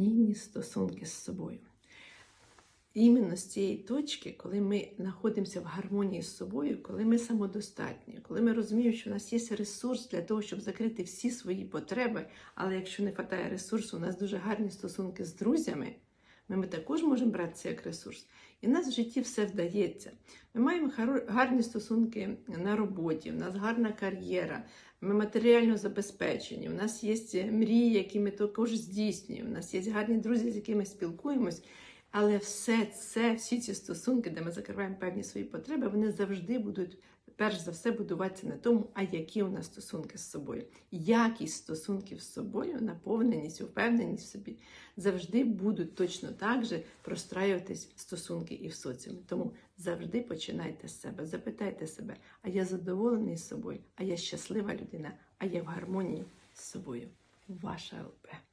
гармонійні стосунки з собою. Іменно з цієї точки, коли ми знаходимося в гармонії з собою, коли ми самодостатні, коли ми розуміємо, що в нас є ресурс для того, щоб закрити всі свої потреби, але якщо не вистачає ресурсу, у нас дуже гарні стосунки з друзями, ми, також можемо брати це як ресурс. І в нас в житті все вдається. Ми маємо гарні стосунки на роботі, у нас гарна кар'єра, ми матеріально забезпечені, у нас є мрії, які ми також здійснюємо, у нас є гарні друзі, з якими спілкуємось. Але все це, всі ці стосунки, де ми закриваємо певні свої потреби, вони завжди будуть, перш за все, будуватися на тому, а які у нас стосунки з собою. Якість стосунків з собою, наповненість, впевненість в собі завжди будуть точно так же простраюватись стосунки і в соціумі. Тому завжди починайте з себе, запитайте себе, а я задоволений з собою, а я щаслива людина, а я в гармонії з собою. Ваша ЛП.